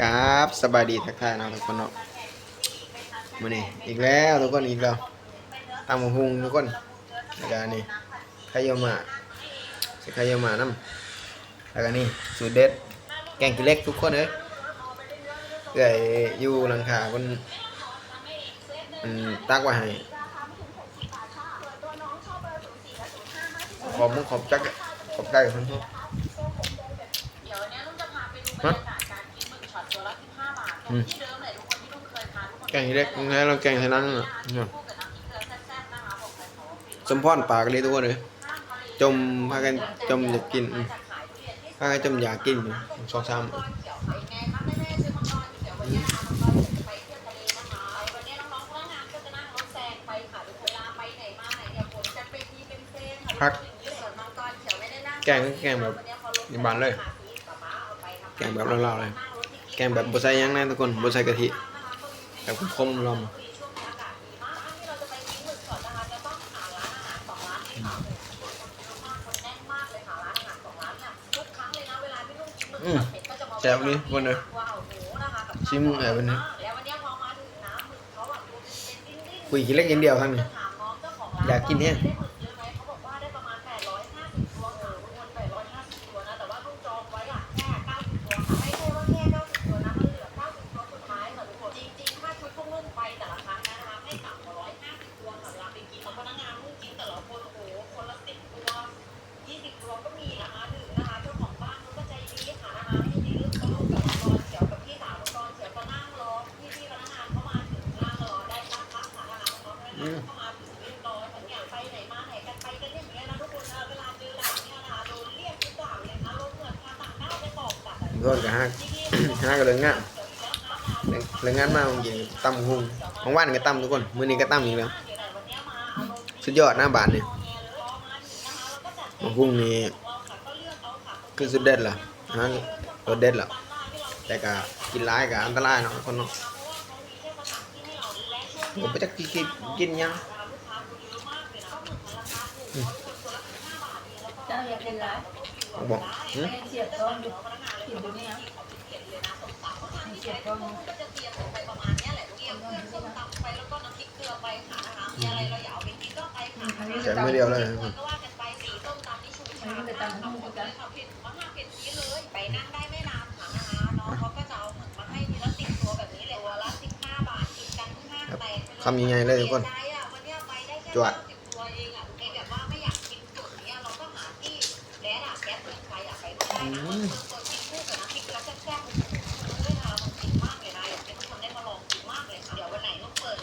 ครับสบายดีทักทายนะทุกคนเนาะมาเนี่ยอีกแล้วทุกคนอีกแล้วตามหุงทุกคนแล้วก็นี่ขยมาสิขยมาน้ำแล้วก็นี่สูตรเด็ดแกงกิเล็กทุกคนเอ้ยเกยอยู่หลังคาคนตักไว้ให้ขอบมุขอบจักขอบได้คนทุกฮะ แกงเล็กนะเราแกงใช้นั่งอะสมพรปากเลยทุกคนเลยจมพากันจมอยากกินพากันจมอยากกินสองสามพักแกงแกงแบบบานเลย แกงแบบเล่าๆเลย แกงแบบบใส่ยังแนทุกคนบใส่กะทิแบบคมๆลมอืมแซ่บนี่วันนี้ชิมแอบวันนี้คุยกินเล็กกินเดียวครับนี่อยากกินเนี่ย ร้อนกับฮักฮักกับเรื่องงานเรื่องงานมากจริงตั้มหุ่งของว่านก็ตั้มทุกคนมือนี้ก็ตั้มอีกแล้วสุดยอดหน้าบาทเนี่ยหุ่งนี่คือสุดเด็ดเหรอฮะรสเด็ดเหรอแต่ก็กินร้ายกับอันตรายเนาะคนเนาะผมไปจะกินกินยังบอก กินตัวนี้นะเก็บก็แขนไม่เดียวเลยคำยังไงเลยทุกคนจวดอืม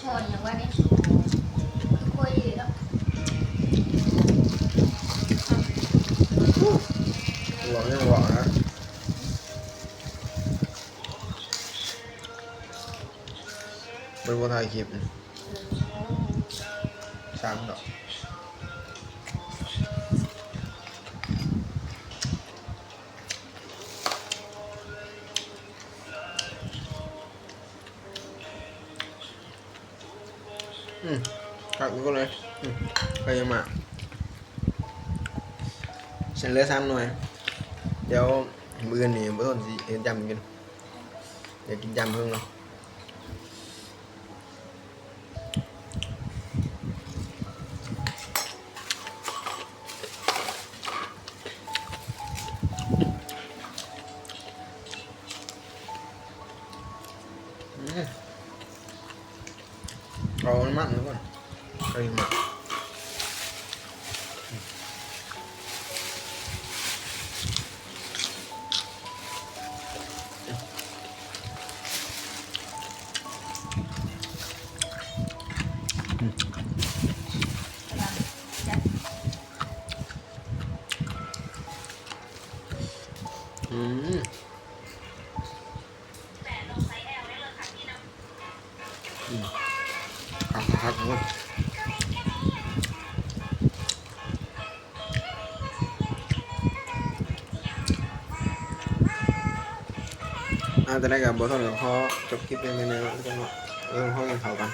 ช้ว่าไวงไม่วังะเป็นคนถ่ายคลิปนี่ช้างดอก อืมกเลยไปยังมาเฉันเลือซ้ำหน่อย เดี๋ยวมือนี่มือต้นสิเห็นจำกินเดี๋ยวกินจำเพิ่งเนาะอืม เขามันหรือเปล่าไก่มันอืม นะครับครับอ่าแต่ได้กับบทเท่าเขาจบคลิปไปในไงแล้วกันเนาะเออห้องเขาวกัน